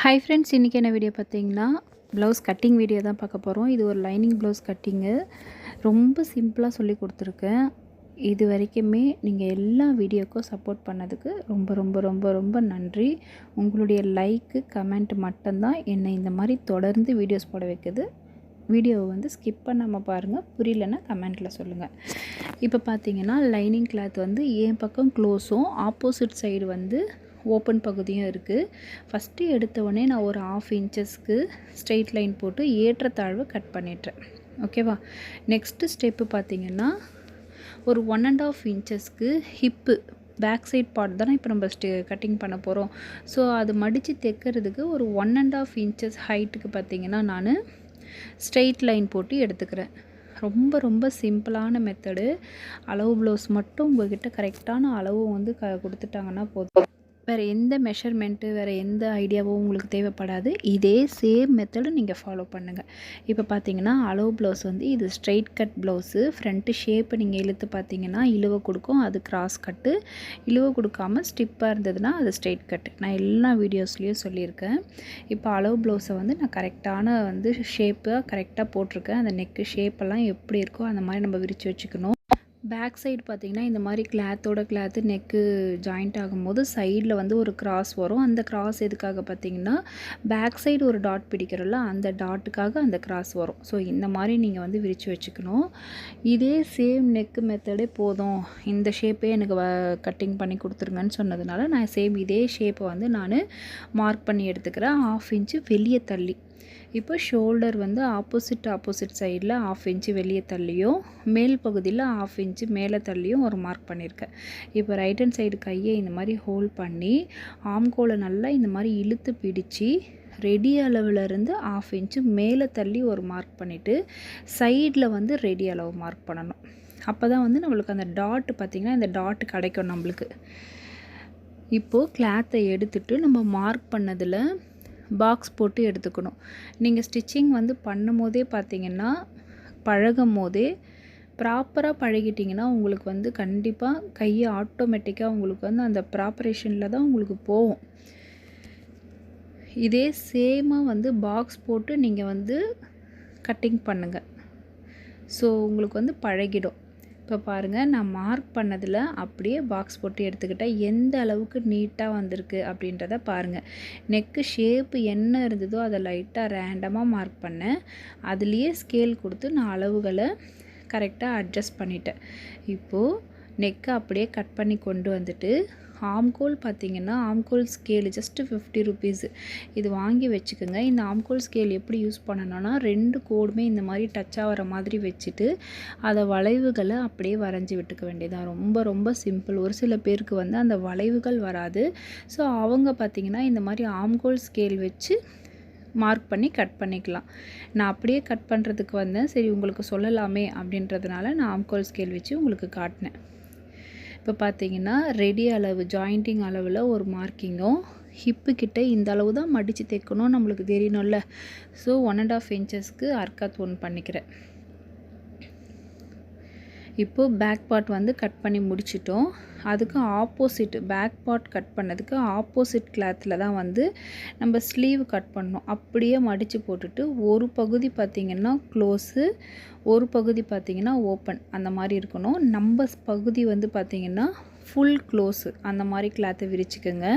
Hi friends இன்றைக்கி என்ன video பார்த்தீங்கன்னா ப்ளவுஸ் கட்டிங் வீடியோ தான் பார்க்க போகிறோம் இது ஒரு லைனிங் ப்ளவுஸ் கட்டிங்கு ரொம்ப சிம்பிளாக சொல்லி கொடுத்துருக்கேன். இது வரைக்குமே நீங்கள் எல்லா வீடியோக்கும் சப்போர்ட் பண்ணதுக்கு ரொம்ப ரொம்ப ரொம்ப ரொம்ப நன்றி. உங்களுடைய லைக்கு கமெண்ட் மட்டும்தான் என்னை இந்த மாதிரி தொடர்ந்து வீடியோஸ் போட வைக்குது. வீடியோவை வந்து ஸ்கிப் பண்ணாமல் பாருங்கள் புரியலன்னா கமெண்ட்டில் சொல்லுங்கள் இப்போ பார்த்தீங்கன்னா லைனிங் கிளாத் வந்து என் பக்கம் க்ளோஸும் ஆப்போசிட் சைடு வந்து ஓப்பன் பகுதியும் இருக்குது ஃபஸ்ட்டு எடுத்தவொடனே நான் ஒரு ஆஃப் இன்ச்சஸ்க்கு ஸ்ட்ரெயிட் லைன் போட்டு ஏற்றத்தாழ்வு கட் பண்ணிட்டேன். ஓகேவா நெக்ஸ்ட்டு ஸ்டெப்பு பார்த்தீங்கன்னா ஒரு ஒன் அண்ட் ஆஃப் இன்ச்சஸ்க்கு ஹிப்பு பேக் சைட் பார்ட் தானே இப்போ நம்ம ஸ்டே கட்டிங் பண்ண போகிறோம் ஸோ அது மடித்து தைக்கிறதுக்கு ஒரு ஒன் அண்ட் ஆஃப் இன்ச்சஸ் ஹைட்டுக்கு பார்த்திங்கன்னா நான் ஸ்ட்ரெயிட் லைன் போட்டு எடுத்துக்கிறேன். ரொம்ப ரொம்ப சிம்பிளான மெத்தடு அளவு ப்ளவுஸ் மட்டும் உங்கள்கிட்ட கரெக்டான அளவு வந்து க கொடுத்துட்டாங்கன்னா போதும். வேறு எந்த மெஷர்மெண்ட்டு வேறு எந்த ஐடியாவும் உங்களுக்கு தேவைப்படாது. இதே சேம் மெத்தடு நீங்கள் ஃபாலோ பண்ணுங்கள் இப்போ பார்த்தீங்கன்னா அளவு ப்ளவுஸ் வந்து இது straight cut blouse front shape நீங்கள் இழுத்து பார்த்தீங்கன்னா இழுவை கொடுக்கும். அது கிராஸ் கட்டு இழுவை கொடுக்காமல் ஸ்டிப்பாக இருந்ததுன்னா அது ஸ்ட்ரைட் கட்டு நான் எல்லா வீடியோஸ்லேயும் சொல்லியிருக்கேன். இப்போ அளவு ப்ளவுஸை வந்து நான் கரெக்டான வந்து ஷேப்பாக கரெக்டாக போட்டிருக்கேன். அந்த நெக்கு ஷேப்பெல்லாம் எப்படி இருக்கோ அந்த மாதிரி நம்ம விரித்து வச்சுக்கணும். பேக் சைடு பார்த்திங்கன்னா இந்த மாதிரி கிளாத்தோட கிளாத்து நெக்கு ஜாயிண்ட் ஆகும்போது சைடில் வந்து ஒரு கிராஸ் வரும். அந்த கிராஸ் எதுக்காக பார்த்திங்கன்னா பேக் சைடு ஒரு டாட் பிடிக்கிறோம்ல அந்த டாட்டுக்காக அந்த கிராஸ் வரும். ஸோ இந்த மாதிரி நீங்கள் வந்து விரித்து வச்சுக்கணும். இதே சேம் நெக்கு மெத்தடே போதும். இந்த ஷேப்பே எனக்கு வ கட்டிங் பண்ணி கொடுத்துருங்கன்னு சொன்னதுனால நான் சேம் இதே ஷேப்பை வந்து நான் மார்க் பண்ணி எடுத்துக்கிறேன். ஆஃப் இன்ச்சு வெளியே தள்ளி. இப்போ ஷோல்டர் வந்து ஆப்போசிட் ஆப்போசிட் சைடில் ஆஃப் இன்ச்சு வெளியே தள்ளியும் மேல் பகுதியில் ஆஃப் இன்ச்சு மேலே தள்ளியும் ஒரு மார்க் பண்ணியிருக்கேன் இப்போ ரைட் ஹேண்ட் சைடு கையை இந்த மாதிரி ஹோல்ட் பண்ணி ஆம்கோலை நல்லா இந்த மாதிரி இழுத்து பிடிச்சி ரெடி அளவுலேருந்து ஆஃப் இன்ச்சு மேலே தள்ளி ஒரு மார்க் பண்ணிவிட்டு சைடில் வந்து ரெடி அளவு மார்க் பண்ணணும். அப்போ தான் வந்து நம்மளுக்கு அந்த டாட் பார்த்திங்கன்னா இந்த டாட் கிடைக்கும் நம்மளுக்கு. இப்போது கிளாத்தை எடுத்துகிட்டு நம்ம மார்க் பண்ணதில் பாக்ஸ் போட்டு எடுத்துக்கணும். நீங்கள் ஸ்டிச்சிங் வந்து பண்ணும் போதே பார்த்தீங்கன்னா பழகும் போதே ப்ராப்பராக பழகிட்டிங்கன்னா உங்களுக்கு வந்து கண்டிப்பாக கையை ஆட்டோமேட்டிக்காக உங்களுக்கு வந்து அந்த ப்ராப்பரேஷனில் தான் உங்களுக்கு போகும். இதே சேமாக வந்து பாக்ஸ் போட்டு நீங்கள் வந்து கட்டிங் பண்ணுங்கள் ஸோ உங்களுக்கு வந்து பழகிடும். இப்போ பாருங்கள் நான் மார்க் பண்ணதில் அப்படியே பாக்ஸ் போட்டு எடுத்துக்கிட்டேன் எந்த அளவுக்கு நீட்டாக வந்திருக்கு அப்படின்றத பாருங்கள் நெக்கு ஷேப்பு என்ன இருந்ததோ அதை லைட்டாக ரேண்டமாக மார்க் பண்ணேன். அதுலேயே ஸ்கேல் கொடுத்து நான் அளவுகளை கரெக்டாக அட்ஜஸ்ட் பண்ணிட்டேன். இப்போது நெக்கை அப்படியே கட் பண்ணி கொண்டு வந்துட்டு ஆம்கோல் பார்த்தீங்கன்னா ஆம்கோல் ஸ்கேல் ஜஸ்ட்டு ஃபிஃப்டி ருபீஸு இது வாங்கி வச்சுக்கோங்க. இந்த ஆம்கோல் ஸ்கேல் எப்படி யூஸ் பண்ணணும்னா ரெண்டு கோடுமே இந்த மாதிரி டச் ஆகிற மாதிரி வச்சுட்டு அதை வளைவுகளை அப்படியே வரைஞ்சி விட்டுக்க வேண்டியதான் ரொம்ப ரொம்ப சிம்பிள் ஒரு சில பேருக்கு வந்து அந்த வளைவுகள் வராது. ஸோ அவங்க பார்த்திங்கன்னா இந்த மாதிரி ஆம்கோல் ஸ்கேல் வச்சு மார்க் பண்ணி கட் பண்ணிக்கலாம். நான் அப்படியே கட் பண்ணுறதுக்கு வந்தேன். சரி உங்களுக்கு சொல்லலாமே அப்படின்றதுனால நான் ஆம்கோல் ஸ்கேல் வச்சு உங்களுக்கு காட்டினேன். இப்போ பார்த்தீங்கன்னா ரெடி அளவு ஜாயிண்டிங் அளவில் ஒரு மார்க்கிங்கும் ஹிப்பு கிட்ட இந்த அளவு தான் மடித்து தைக்கணும் நம்மளுக்கு தெரியணும்ல. ஸோ ஒன் அண்ட் ஆஃப் இன்ச்சஸ்க்கு அர்க்காத் ஒன் பண்ணிக்கிறேன். இப்போது பேக் பார்ட் வந்து கட் பண்ணி முடிச்சிட்டோம். அதுக்கு ஆப்போசிட் பேக் பார்ட் கட் பண்ணதுக்கு ஆப்போசிட் கிளாத்தில் தான் வந்து நம்ம ஸ்லீவ் கட் பண்ணோம் அப்படியே மடித்து போட்டுட்டு ஒரு பகுதி பார்த்திங்கன்னா க்ளோஸு ஒரு பகுதி பார்த்திங்கன்னா ஓப்பன் அந்த மாதிரி இருக்கணும். நம்ம பகுதி வந்து பார்த்திங்கன்னா ஃபுல் க்ளோஸு அந்த மாதிரி கிளாத்தை விரிச்சுக்கோங்க.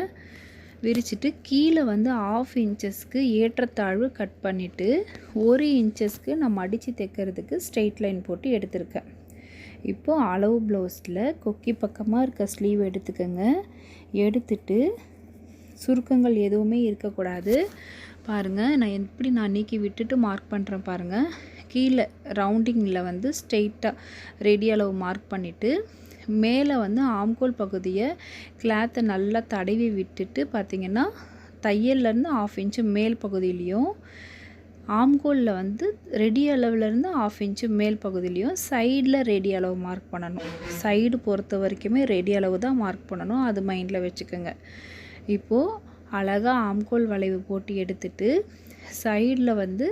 விரிச்சிட்டு கீழே வந்து ஆஃப் இன்ச்சஸ்க்கு ஏற்றத்தாழ்வு கட் பண்ணிவிட்டு ஒரு இன்ச்சஸ்க்கு நான் மடித்து தைக்கிறதுக்கு ஸ்ட்ரெயிட் லைன் போட்டு எடுத்திருக்கேன். இப்போது அளவு ப்ளவுஸில் கொக்கி பக்கமாக இருக்க ஸ்லீவ் எடுத்துக்கோங்க. எடுத்துட்டு சுருக்கங்கள் எதுவுமே இருக்கக்கூடாது. பாருங்கள் நான் எப்படி நான் நீக்கி விட்டுட்டு மார்க் பண்ணுறேன் பாருங்கள் கீழே ரவுண்டிங்கில் வந்து ஸ்ட்ரெயிட்டாக ரெடி அளவு மார்க் பண்ணிவிட்டு மேலே வந்து ஆம்கோல் பகுதியை கிளாத்தை நல்லா தடவி விட்டுட்டு பார்த்திங்கன்னா தையல்லேருந்து ஆஃப் இன்ச்சு மேல் பகுதியிலையும் ஆம்கோலில் வந்து ரெடி அளவுலேருந்து ஆஃப் இன்ச்சு மேல் பகுதியிலையும் சைடில் ரெடி அளவு மார்க் பண்ணணும். சைடு பொறுத்த வரைக்குமே ரெடி அளவு தான் மார்க் பண்ணணும். அது மைண்டில் வச்சுக்கோங்க. இப்போது அழகாக ஆம்கோல் வளைவு போட்டு எடுத்துட்டு சைடில் வந்து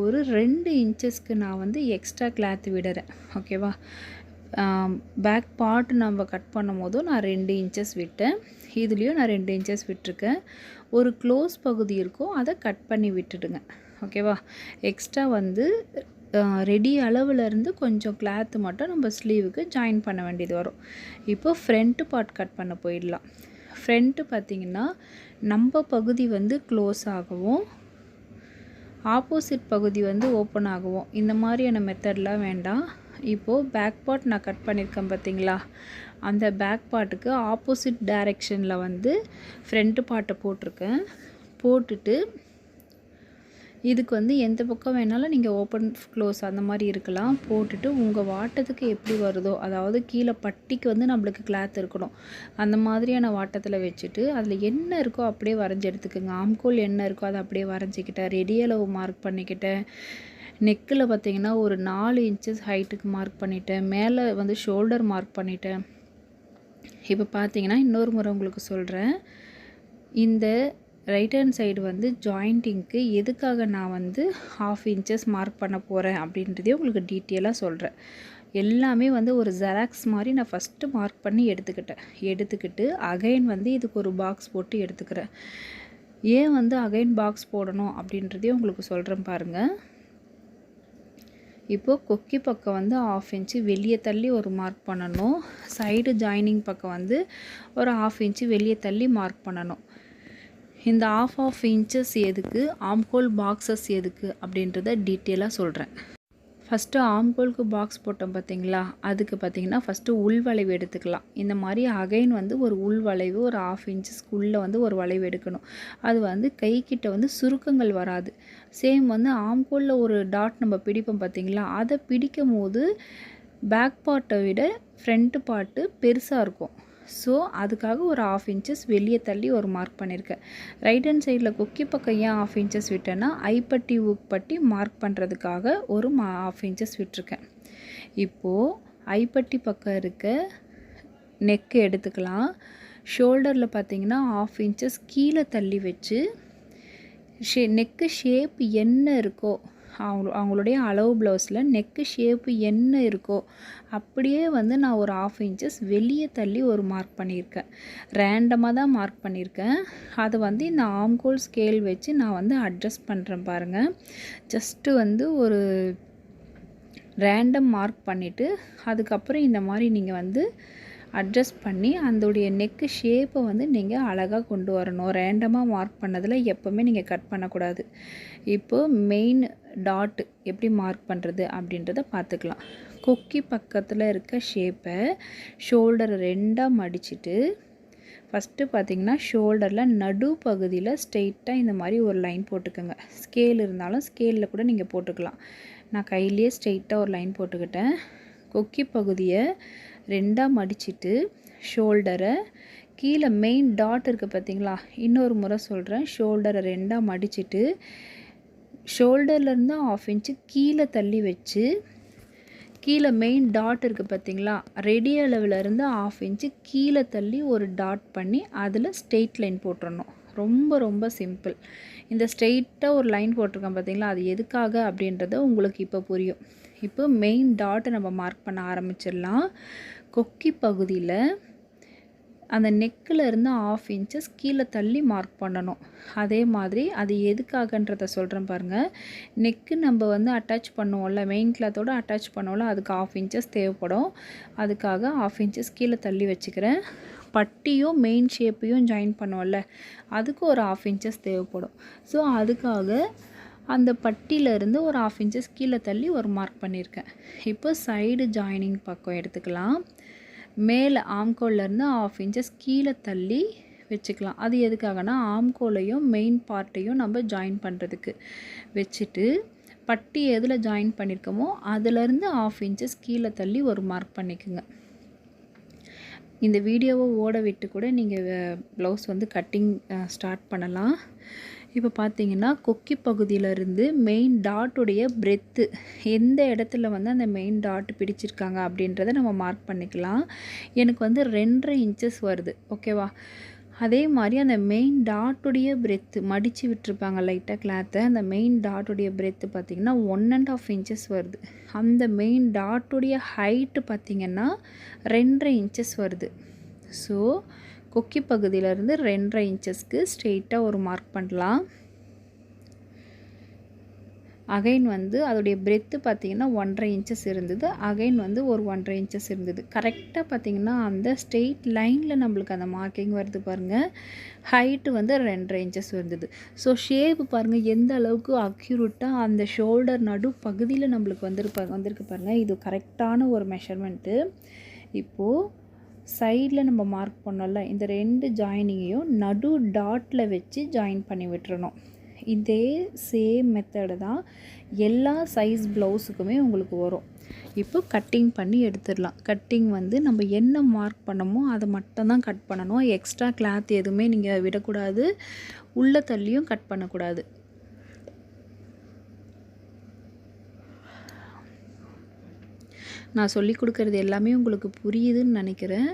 ஒரு ரெண்டு இன்ச்சஸ்க்கு நான் வந்து எக்ஸ்ட்ரா கிளாத் விடுறேன். ஓகேவா பேக் பார்ட் நம்ம கட் பண்ணும் போதும் நான் ரெண்டு இன்ச்சஸ் விட்டேன். இதுலேயும் நான் ரெண்டு இன்ச்சஸ் விட்டுருக்கேன். ஒரு க்ளோஸ் பகுதி இருக்கும். அதை கட் பண்ணி விட்டுடுங்க. ஓகேவா? எக்ஸ்ட்ரா வந்து ரெடி அளவுலேருந்து கொஞ்சம் கிளாத்து மட்டும் நம்ம ஸ்லீவுக்கு ஜாயின் பண்ண வேண்டியது வரும். இப்போ ஃப்ரண்ட்டு பார்ட் கட் பண்ண போயிடலாம். ஃப்ரண்ட்டு பார்த்திங்கன்னா நம்ம பகுதி வந்து க்ளோஸ் ஆகவும் ஆப்போசிட் பகுதி வந்து ஓப்பன் ஆகவும். இந்த மாதிரியான மெத்தட்லாம் வேண்டாம். இப்போது பேக் பார்ட் நான் கட் பண்ணியிருக்கேன் பார்த்தீங்களா அந்த பேக் பார்ட்டுக்கு ஆப்போசிட் டைரெக்ஷனில் வந்து ஃப்ரண்ட்டு பார்ட்டை போட்டிருக்கேன். போட்டுட்டு இதுக்கு வந்து எந்த பக்கம் வேணாலும் நீங்கள் ஓப்பன் க்ளோஸ் அந்த மாதிரி இருக்கலாம். போட்டுட்டு உங்கள் வாட்டத்துக்கு எப்படி வருதோ அதாவது கீழே பட்டிக்கு வந்து நம்மளுக்கு கிளாத் இருக்கணும். அந்த மாதிரியான வாட்டத்தில் வச்சுட்டு அதில் என்ன இருக்கோ அப்படியே வரைஞ்சி எடுத்துக்கோங்க. ஆம்கோல் என்ன இருக்கோ அதை அப்படியே வரைஞ்சிக்கிட்டேன். ரெடி அளவு மார்க் பண்ணிக்கிட்டேன். நெக்கில் பார்த்தீங்கன்னா ஒரு நாலு இன்ச்சஸ் ஹைட்டுக்கு மார்க் பண்ணிட்டேன். மேலே வந்து ஷோல்டர் மார்க் பண்ணிட்டேன். இப்போ பார்த்தீங்கன்னா இன்னொரு முறை உங்களுக்கு சொல்கிறேன் இந்த ரைட் ஹேண்ட் சைடு வந்து ஜாயிண்டிங்க்கு எதுக்காக நான் வந்து ஹாஃப் இன்ச்சஸ் மார்க் பண்ண போகிறேன் அப்படின்றதே உங்களுக்கு டீட்டெயிலாக சொல்கிறேன் எல்லாமே வந்து ஒரு ஜெராக்ஸ் மாதிரி நான் ஃபஸ்ட்டு மார்க் பண்ணி எடுத்துக்கிட்டேன். எடுத்துக்கிட்டு அகைன் வந்து இதுக்கு ஒரு பாக்ஸ் போட்டு எடுத்துக்கிறேன். ஏன் வந்து அகைன் பாக்ஸ் போடணும் அப்படின்றதையும் உங்களுக்கு சொல்கிறேன் பாருங்கள் இப்போது கொக்கி பக்கம் வந்து ஆஃப் இன்ச்சு வெளியே தள்ளி ஒரு மார்க் பண்ணணும். சைடு ஜாயினிங் பக்கம் வந்து ஒரு ஆஃப் இன்ச்சு வெளியே தள்ளி மார்க் பண்ணணும். இந்த ஆஃப் ஆஃப் இன்ச்சஸ் எதுக்கு ஆம்ஹோல் பாக்ஸஸ் எதுக்கு அப்படின்றத டீட்டெயிலாக சொல்கிறேன் ஃபஸ்ட்டு ஆம்கோலுக்கு பாக்ஸ் போட்டோம் பார்த்தீங்களா அதுக்கு பார்த்தீங்கன்னா ஃபஸ்ட்டு உள் வளைவு எடுத்துக்கலாம். இந்த மாதிரி அகைன் வந்து ஒரு உள் வளைவு ஒரு ஆஃப் இன்ச்சஸ்க்குள்ளே வந்து ஒரு வளைவு எடுக்கணும். அது வந்து கைக்கிட்ட வந்து சுருக்கங்கள் வராது. சேம் வந்து ஆம்கோலில் ஒரு டாட் நம்ம பிடிப்போம் பார்த்தீங்களா அதை பிடிக்கும் போது பேக் பார்ட்டை விட ஃப்ரண்ட்டு பார்ட்டு பெருசாக இருக்கும். ஸோ அதுக்காக ஒரு ஆஃப் இன்ச்சஸ் வெளியே தள்ளி ஒரு மார்க் பண்ணியிருக்கேன் ரைட் ஹேண்ட் சைடில் கொக்கி பக்கம் ஏன் ஆஃப் இன்ச்சஸ் விட்டேன்னா ஐப்பட்டி ஊக் பட்டி மார்க் பண்ணுறதுக்காக ஒரு மா ஆஃப் இன்ச்சஸ் விட்டுருக்கேன். இப்போது ஐப்பட்டி பக்கம் இருக்க நெக்கு எடுத்துக்கலாம். ஷோல்டரில் பார்த்தீங்கன்னா ஆஃப் இன்ச்சஸ் கீழே தள்ளி வச்சு ஷே நெக்கு ஷேப் என்ன இருக்கோ அவங்க அவங்களுடைய அளவு ப்ளவுஸில் நெக்கு ஷேப்பு என்ன இருக்கோ அப்படியே வந்து நான் ஒரு ஆஃப் இன்ச்சஸ் வெளியே தள்ளி ஒரு மார்க் பண்ணியிருக்கேன். ரேண்டமாக தான் மார்க் பண்ணியிருக்கேன். அதை வந்து இந்த ஆம்கோல் ஸ்கேல் வச்சு நான் வந்து அட்ஜஸ்ட் பண்ணுறேன் பாருங்கள் ஜஸ்ட்டு வந்து ஒரு ரேண்டம் மார்க் பண்ணிவிட்டு அதுக்கப்புறம் இந்த மாதிரி நீங்கள் வந்து அட்ஜஸ்ட் பண்ணி அதோடைய நெக்கு ஷேப்பை வந்து நீங்கள் அழகாக கொண்டு வரணும். ரேண்டமாக மார்க் பண்ணதில் எப்போவுமே நீங்கள் கட் பண்ணக்கூடாது. இப்போது மெயின் டாட் எப்படி மார்க் பண்ணுறது அப்படின்றத பார்த்துக்கலாம். கொக்கி பக்கத்தில் இருக்க ஷேப்பை ஷோல்டரை ரெண்டாக மடிச்சுட்டு ஃபஸ்ட்டு பார்த்தீங்கன்னா ஷோல்டரில் நடு பகுதியில் ஸ்ட்ரெயிட்டாக இந்த மாதிரி ஒரு லைன் போட்டுக்கோங்க. ஸ்கேல் இருந்தாலும் ஸ்கேலில் கூட நீங்கள் போட்டுக்கலாம். நான் கையிலேயே ஸ்ட்ரெயிட்டாக ஒரு லைன் போட்டுக்கிட்டேன். கொக்கி பகுதியை ரெண்டாக மடிச்சுட்டு ஷோல்டரை கீழே மெயின் டாட் இருக்குது பார்த்தீங்களா? இன்னொரு முறை சொல்கிறேன் ஷோல்டரை ரெண்டாக மடிச்சுட்டு ஷோல்டர்லேருந்து ஆஃப் இன்ச்சு கீழே தள்ளி வச்சு கீழே மெயின் டாட் இருக்குது பார்த்தீங்களா? ரெடி அளவுலேருந்து ஆஃப் இன்ச்சு கீழே தள்ளி ஒரு டாட் பண்ணி அதில் ஸ்ட்ரெயிட் லைன் போட்டுடணும் ரொம்ப ரொம்ப சிம்பிள் இந்த ஸ்ட்ரெயிட்டாக ஒரு லைன் போட்டிருக்கேன் பார்த்தீங்களா? அது எதுக்காக அப்படின்றத உங்களுக்கு இப்போ புரியும். இப்போ மெயின் டாட்டை நம்ம மார்க் பண்ண ஆரம்பிச்சிடலாம். கொக்கி பகுதியில் அந்த நெக்கில் இருந்து ஆஃப் இன்ச்சஸ் கீழே தள்ளி மார்க் பண்ணணும். அதே மாதிரி அது எதுக்காகன்றத சொல்கிறேன் பாருங்கள் நெக்கு நம்ம வந்து அட்டாச் பண்ணுவோம்ல மெயின் கிளாத்தோடு அட்டாச் பண்ணுவோம்ல அதுக்கு ஆஃப் இன்ச்சஸ் தேவைப்படும். அதுக்காக ஆஃப் இன்ச்சஸ் கீழே தள்ளி வச்சுக்கிறேன். பட்டியும் மெயின் ஷேப்பையும் ஜாயின் பண்ணுவோம்ல அதுக்கு ஒரு ஆஃப் இன்ச்சஸ் தேவைப்படும். ஸோ அதுக்காக அந்த பட்டியிலேருந்து ஒரு ஆஃப் இன்ச்சஸ் கீழே தள்ளி ஒரு மார்க் பண்ணியிருக்கேன். இப்போ சைடு ஜாயினிங் பக்கம் எடுத்துக்கலாம். மேலே ஆம்கோல்லேருந்து ஆஃப் இன்ச்சஸ் கீழே தள்ளி வச்சுக்கலாம். அது எதுக்காகனா ஆம்கோலையும் மெயின் பார்ட்டையும் நம்ம ஜாயின் பண்ணுறதுக்கு வச்சுட்டு பட்டி எதில் ஜாயின் பண்ணியிருக்கோமோ அதுலேருந்து ஆஃப் இன்ச்சஸ் கீழே தள்ளி ஒரு மார்க் பண்ணிக்கோங்க. இந்த வீடியோவை ஓட விட்டு கூட நீங்கள் ப்ளவுஸ் வந்து கட்டிங் ஸ்டார்ட் பண்ணலாம். இப்போ பார்த்தீங்கன்னா கொக்கி பகுதியிலேருந்து மெயின் டாட்டுடைய பிரெத்து எந்த இடத்துல வந்து அந்த மெயின் டாட் பிடிச்சிருக்காங்க அப்படின்றத நம்ம மார்க் பண்ணிக்கலாம். எனக்கு வந்து ரெண்டரை இன்ச்சஸ் வருது ஓகேவா அதே மாதிரி அந்த மெயின் டாட்டுடைய பிரெத்து மடித்து விட்டுருப்பாங்க லைட்டாக கிளாத்தை அந்த மெயின் டாட்டுடைய பிரெத்து பார்த்திங்கன்னா ஒன் அண்ட் ஆஃப் இன்ச்சஸ் வருது. அந்த மெயின் டாட்டுடைய ஹைட்டு பார்த்திங்கன்னா ரெண்டரை இன்ச்சஸ் வருது. ஸோ கொக்கி பகுதியிலேருந்து ரெண்டரை இன்ச்சஸ்க்கு ஸ்ட்ரெயிட்டாக ஒரு மார்க் பண்ணலாம். அகைன் வந்து அதோடைய பிரெத்து பார்த்திங்கன்னா ஒன்றரை இன்ச்சஸ் இருந்தது. அகைன் வந்து ஒரு ஒன்றரை இன்ச்சஸ் இருந்தது. கரெக்டாக பார்த்திங்கன்னா அந்த ஸ்ட்ரெயிட் லைனில் நம்மளுக்கு அந்த மார்க்கிங் வருது பாருங்கள் ஹைட்டு வந்து ரெண்டரை இன்ச்சஸ் இருந்தது. ஸோ ஷேப் பாருங்கள் எந்த அளவுக்கு அக்யூரேட்டாக அந்த ஷோல்டர் நடு பகுதியில் நம்மளுக்கு வந்துருப்பா வந்திருக்கு பாருங்கள் இது கரெக்டான ஒரு மெஷர்மெண்ட்டு இப்போது சைடில் நம்ம மார்க் பண்ணோம்ல இந்த ரெண்டு ஜாயினிங்கையும் நடு டாட்டில் வச்சு ஜாயின் பண்ணி விட்டுறணும். இதே சேம் மெத்தடு தான் எல்லா சைஸ் ப்ளவுஸுக்குமே உங்களுக்கு வரும். இப்போ கட்டிங் பண்ணி எடுத்துடலாம். கட்டிங் வந்து நம்ம என்ன மார்க் பண்ணமோ அதை மட்டும்தான் கட் பண்ணணும். எக்ஸ்ட்ரா கிளாத் எதுவுமே நீங்கள் விடக்கூடாது. உள்ள தள்ளியும் கட் பண்ணக்கூடாது. நான் சொல்லி கொடுக்குறது எல்லாமே உங்களுக்கு புரியுதுன்னு நினைக்கிறேன்.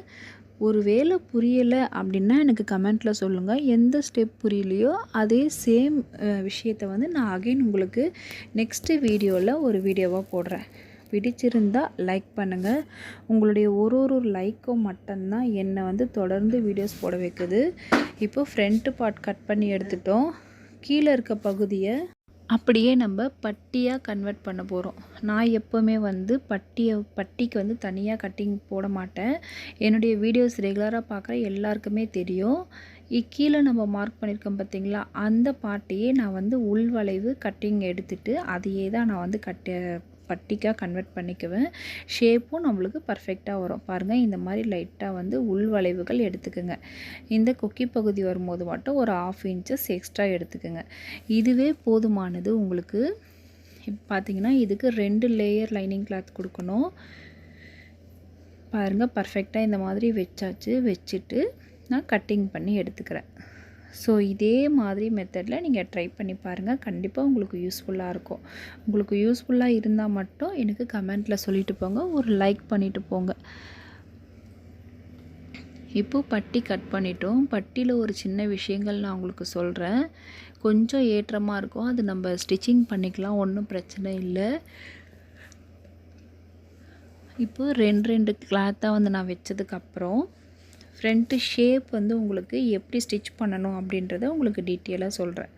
ஒரு வேளை புரியலை அப்படின்னா எனக்கு கமெண்ட்டில் சொல்லுங்கள் எந்த ஸ்டெப் புரியலையோ அதே சேம் விஷயத்தை வந்து நான் அகைன் உங்களுக்கு நெக்ஸ்ட்டு வீடியோவில் ஒரு வீடியோவாக போடுறேன். பிடிச்சிருந்தால் லைக் பண்ணுங்கள் உங்களுடைய ஒரு ஒரு லைக்கும் மட்டும்தான் என்னை வந்து தொடர்ந்து வீடியோஸ் போட வைக்குது. இப்போ ஃப்ரண்ட்டு பார்ட் கட் பண்ணி எடுத்துட்டோம். கீழே இருக்க பகுதியை அப்படியே நம்ம பட்டியாக கன்வெர்ட் பண்ண போகிறோம் நான் எப்போவுமே வந்து பட்டியை பட்டிக்கு வந்து தனியாக கட்டிங் போட மாட்டேன். என்னுடைய வீடியோஸ் ரெகுலராக பார்க்குற எல்லாருக்குமே தெரியும். கீழே நம்ம மார்க் பண்ணியிருக்கோம் பார்த்தீங்களா அந்த பாட்டையே நான் வந்து உள்வளைவு கட்டிங் எடுத்துகிட்டு அதையே தான் நான் வந்து கட்ட பட்டிக்காக கன்வெர்ட் பண்ணிக்குவேன். ஷேப்பும் நம்மளுக்கு பர்ஃபெக்டாக வரும். பாருங்கள் இந்த மாதிரி லைட்டாக வந்து உள் வளைவுகள் எடுத்துக்கோங்க. இந்த கொக்கி பகுதி வரும்போது மட்டும் ஒரு ஆஃப் இன்ச்சஸ் எக்ஸ்ட்ரா எடுத்துக்கோங்க. இதுவே போதுமானது உங்களுக்கு. இப்போ பார்த்தீங்கன்னா இதுக்கு ரெண்டு லேயர் லைனிங் கிளாத் கொடுக்கணும். பாருங்கள் பர்ஃபெக்டாக இந்த மாதிரி வச்சாச்சு. வச்சுட்டு நான் கட்டிங் பண்ணி எடுத்துக்கிறேன். ஸோ இதே மாதிரி மெத்தடில் நீங்கள் ட்ரை பண்ணி பாருங்கள் கண்டிப்பாக உங்களுக்கு யூஸ்ஃபுல்லாக இருக்கும். உங்களுக்கு யூஸ்ஃபுல்லாக இருந்தால் மட்டும் எனக்கு கமெண்ட்டில் சொல்லிட்டு போங்க. ஒரு லைக் பண்ணிவிட்டு போங்க. இப்போது பட்டி கட் பண்ணிட்டோம். பட்டியில் ஒரு சின்ன விஷயங்கள் நான் உங்களுக்கு சொல்கிறேன் கொஞ்சம் ஏற்றமாக இருக்கும். அது நம்ம ஸ்டிச்சிங் பண்ணிக்கலாம். ஒன்றும் பிரச்சனை இல்லை. இப்போது ரெண்டு ரெண்டு கிளாத்தாக வந்து நான் வச்சதுக்கப்புறம் ஃப்ரண்ட்டு ஷேப் வந்து உங்களுக்கு எப்படி ஸ்டிச் பண்ணணும் அப்படின்றத உங்களுக்கு டீட்டெயிலாக சொல்கிறேன்.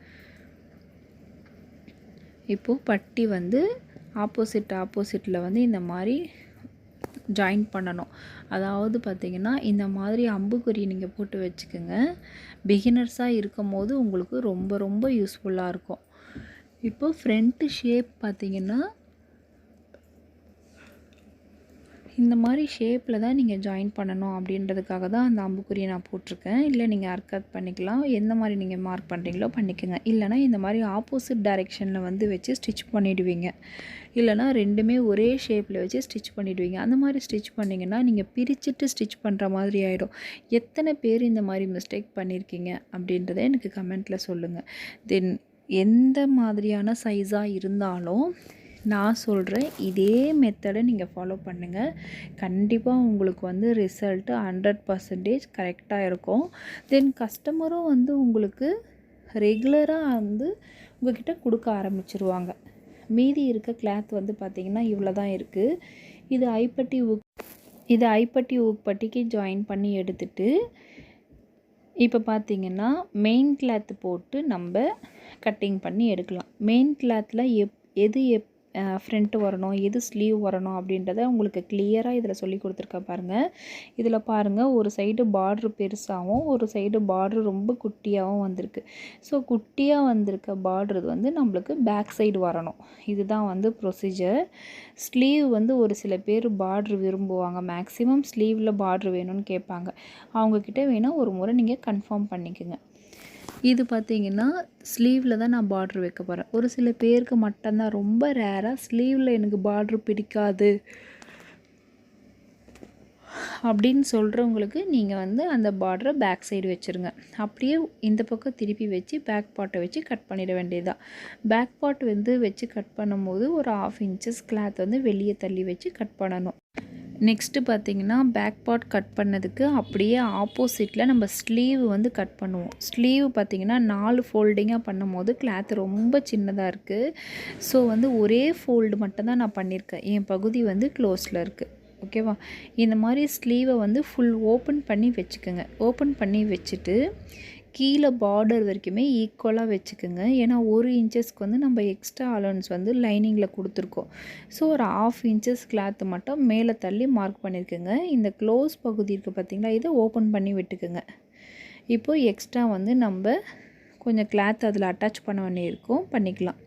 இப்போது பட்டி வந்து ஆப்போசிட் ஆப்போசிட்டில் வந்து இந்த மாதிரி ஜாயின் பண்ணணும். அதாவது பார்த்திங்கன்னா இந்த மாதிரி அம்புக்குறி நீங்கள் போட்டு வச்சுக்கோங்க. பிகினர்ஸாக இருக்கும் போது உங்களுக்கு ரொம்ப ரொம்ப யூஸ்ஃபுல்லாக இருக்கும். இப்போது ஃப்ரண்ட்டு ஷேப் பார்த்திங்கன்னா இந்த மாதிரி ஷேப்பில் தான் நீங்கள் ஜாயின் பண்ணணும் அப்படின்றதுக்காக தான் அந்த அம்புக்குறியை நான் போட்டிருக்கேன். இல்லை நீங்கள் அர்க்கத் பண்ணிக்கலாம். எந்த மாதிரி நீங்கள் மார்க் பண்ணுறீங்களோ பண்ணிக்கோங்க. இல்லைனா இந்த மாதிரி ஆப்போசிட் டைரெக்ஷனில் வந்து வச்சு ஸ்டிச் பண்ணிவிடுவீங்க இல்லைனா ரெண்டுமே ஒரே ஷேப்பில் வச்சு ஸ்டிச் பண்ணிவிடுவீங்க அந்த மாதிரி ஸ்டிச் பண்ணிங்கன்னா நீங்கள் பிரிச்சுட்டு ஸ்டிச் பண்ணுற மாதிரி ஆகிடும் எத்தனை பேர் இந்த மாதிரி மிஸ்டேக் பண்ணியிருக்கீங்க அப்படின்றத எனக்கு கமெண்ட்டில் சொல்லுங்கள் தென் எந்த மாதிரியான சைஸாக இருந்தாலும் நான் சொல்கிறேன் இதே மெத்தடை நீங்கள் ஃபாலோ பண்ணுங்கள் கண்டிப்பாக உங்களுக்கு வந்து ரிசல்ட்டு ஹண்ட்ரட் பர்சன்டேஜ் கரெக்டாக இருக்கும். தென் கஸ்டமரும் வந்து உங்களுக்கு ரெகுலராக வந்து உங்கள்கிட்ட கொடுக்க ஆரம்பிச்சிருவாங்க. மீதி இருக்க கிளாத் வந்து பார்த்திங்கன்னா இவ்வளோ தான் இருக்குது இது ஐப்பட்டி ஊக் இது ஐப்பட்டி ஊக்பட்டிக்கு ஜாயின் பண்ணி எடுத்துட்டு இப்போ பார்த்திங்கன்னா மெயின் கிளாத் போட்டு நம்ம கட்டிங் பண்ணி எடுக்கலாம். மெயின் கிளாத்தில் எப் எது எப் ஃப்ரண்ட்டு வரணும் எது ஸ்லீவ் வரணும் அப்படின்றத உங்களுக்கு கிளியராக இதில் சொல்லி கொடுத்துருக்கேன் பாருங்கள் இதில் பாருங்கள் ஒரு சைடு பார்ட்ரு பெருசாகவும் ஒரு சைடு பார்ட்ரு ரொம்ப குட்டியாகவும் வந்திருக்கு. ஸோ குட்டியாக வந்திருக்க பார்ட்ரு வந்து நம்மளுக்கு பேக் சைடு வரணும். இதுதான் வந்து ப்ரொசீஜர் ஸ்லீவ் வந்து ஒரு சில பேர் பார்ட்ரு விரும்புவாங்க. மேக்ஸிமம் ஸ்லீவில் பார்ட்ரு வேணும்னு கேட்பாங்க. அவங்கக்கிட்ட வேணால் ஒரு முறை நீங்கள் கன்ஃபார்ம் பண்ணிக்கோங்க. இது பார்த்திங்கன்னா ஸ்லீவில் தான் நான் பார்ட்ரு வைக்க போகிறேன் ஒரு சில பேருக்கு மட்டும்தான். ரொம்ப ரேராக ஸ்லீவில் எனக்கு பார்ட்ரு பிடிக்காது. அப்படின்னு சொல்கிறவங்களுக்கு நீங்கள் வந்து அந்த பார்டரை பேக் சைடு வச்சுருங்க. அப்படியே இந்த பக்கம் திருப்பி வச்சு பேக் பாட்டை வச்சு கட் பண்ணிட வேண்டியதுதான். பேக் பாட் வந்து வச்சு கட் பண்ணும்போது ஒரு ஆஃப் இன்ச்சஸ் கிளாத் வந்து வெளியே தள்ளி வச்சு கட் பண்ணணும். நெக்ஸ்ட்டு பார்த்திங்கன்னா பேக் பார்ட் கட் பண்ணதுக்கு அப்படியே ஆப்போசிட்டில் நம்ம ஸ்லீவ் வந்து கட் பண்ணுவோம். ஸ்லீவ் பார்த்திங்கன்னா நாலு ஃபோல்டிங்காக பண்ணும் போது கிளாத் ரொம்ப சின்னதாக இருக்குது ஸோ வந்து ஒரே ஃபோல்டு மட்டும்தான் நான் பண்ணியிருக்கேன். என் பகுதி வந்து க்ளோஸில் இருக்குது ஓகேவா இந்த மாதிரி ஸ்லீவை வந்து ஃபுல் ஓப்பன் பண்ணி வச்சுக்கோங்க. ஓப்பன் பண்ணி வச்சுட்டு கீழே பார்டர் வரைக்குமே ஈக்குவலாக வச்சுக்கோங்க. ஏன்னா ஒரு இன்ச்சஸ்க்கு வந்து நம்ம எக்ஸ்ட்ரா அலவன்ஸ் வந்து லைனிங்கில் கொடுத்துருக்கோம். ஸோ ஒரு ஆஃப் இன்ச்சஸ் கிளாத்து மட்டும் மேலே தள்ளி மார்க் பண்ணியிருக்குங்க இந்த க்ளோஸ் பகுதி இருக்குது பார்த்திங்களா இதை ஓப்பன் பண்ணி விட்டுக்குங்க. இப்போது எக்ஸ்ட்ரா வந்து நம்ம கொஞ்சம் கிளாத் அதில் அட்டாச் பண்ண வேண்டியிருக்கோம். பண்ணிக்கலாம்.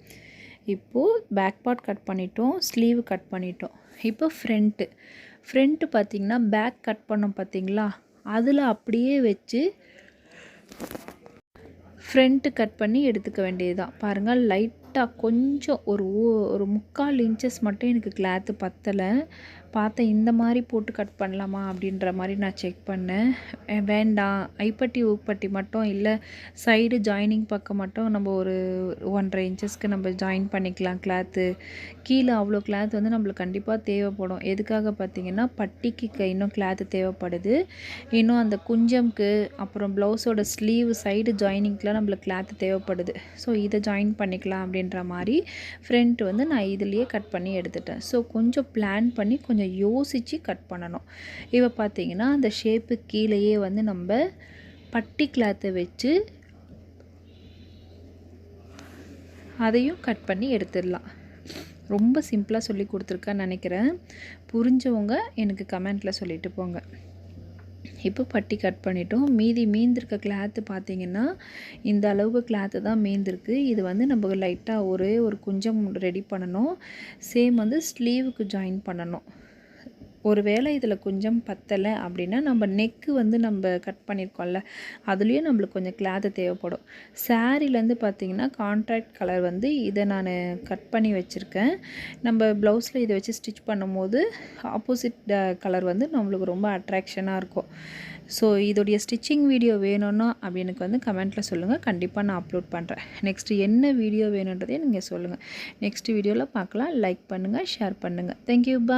இப்போது பேக் பார்ட் கட் பண்ணிட்டோம் ஸ்லீவ் கட் பண்ணிட்டோம். இப்போ ஃப்ரண்ட்டு ஃப்ரண்ட்டு பார்த்திங்கன்னா பேக் கட் பண்ணோம் பார்த்திங்களா அதில் அப்படியே வச்சு ஃப்ரண்ட்டு கட் பண்ணி எடுத்துக்க வேண்டியது தான் பாருங்கள் லைட் லைட்டாக கொஞ்சம் ஒரு ஒரு முக்கால் இன்ச்சஸ் மட்டும் எனக்கு கிளாத்து பத்தலை. பார்த்தேன் இந்த மாதிரி போட்டு கட் பண்ணலாமா அப்படின்ற மாதிரி நான் செக் பண்ணேன். வேண்டாம். ஐப்பட்டி ஊப்பட்டி மட்டும் இல்லை சைடு ஜாயினிங் பக்கம் மட்டும் நம்ம ஒரு ஒன்றரை இன்ச்சஸ்க்கு நம்ம ஜாயின் பண்ணிக்கலாம் கிளாத்து கீழே அவ்வளோ கிளாத் வந்து நம்மளுக்கு கண்டிப்பாக தேவைப்படும். எதுக்காக பார்த்தீங்கன்னா பட்டிக்கு இன்னும் கிளாத்து தேவைப்படுது. இன்னும் அந்த குஞ்சம்க்கு அப்புறம் ப்ளவுஸோட ஸ்லீவ் சைடு ஜாயினிங்க்கெலாம் நம்மளுக்கு கிளாத்து தேவைப்படுது. ஸோ இதை ஜாயின் பண்ணிக்கலாம் அப்படின்னு அப்படின்ற மாதிரி ஃப்ரண்ட் வந்து நான் இதுலேயே கட் பண்ணி எடுத்துட்டேன். ஸோ கொஞ்சம் பிளான் பண்ணி கொஞ்சம் யோசித்து கட் பண்ணணும். இப்போ பார்த்தீங்கன்னா அந்த ஷேப்பு கீழேயே வந்து நம்ம பட்டி கிளாத்தை வச்சு அதையும் கட் பண்ணி எடுத்துடலாம். ரொம்ப சிம்பிளாக சொல்லி கொடுத்துருக்கேன்னு நினைக்கிறேன். புரிஞ்சவங்க எனக்கு கமெண்ட்டில் சொல்லிட்டு போங்க. இப்போ பட்டி கட் பண்ணிட்டோம். மீதி மீந்திருக்க கிளாத்து பார்த்திங்கன்னா இந்த அளவுக்கு கிளாத்து தான் மீந்திருக்கு. இது வந்து நம்ம லைட்டாக ஒரே ஒரு குஞ்சம் ரெடி பண்ணணும். சேம் வந்து ஸ்லீவுக்கு ஜாயின் பண்ணணும். ஒரு வேளை இதில் கொஞ்சம் பத்தலை அப்படின்னா நம்ம நெக்கு வந்து நம்ம கட் பண்ணியிருக்கோம்ல அதுலேயும் நம்மளுக்கு கொஞ்சம் கிளாத்து தேவைப்படும். சாரீலேருந்து பார்த்திங்கன்னா கான்ட்ராக்ட் கலர் வந்து இதை நான் கட் பண்ணி வச்சுருக்கேன். நம்ம ப்ளவுஸில் இதை வச்சு ஸ்டிச் பண்ணும்போது ஆப்போசிட் கலர் uh, வந்து நம்மளுக்கு ரொம்ப அட்ராக்ஷனாக இருக்கும். ஸோ இதோடைய ஸ்டிச்சிங் வீடியோ வேணும்னா அப்படி எனக்கு வந்து கமெண்ட்டில் சொல்லுங்கள் கண்டிப்பாக நான் அப்லோட் பண்ணுறேன் நெக்ஸ்ட்டு என்ன வீடியோ வேணுன்றதே நீங்கள் சொல்லுங்கள் நெக்ஸ்ட் வீடியோவில் பார்க்கலாம். லைக் பண்ணுங்கள் ஷேர் பண்ணுங்கள் தேங்க்யூ பா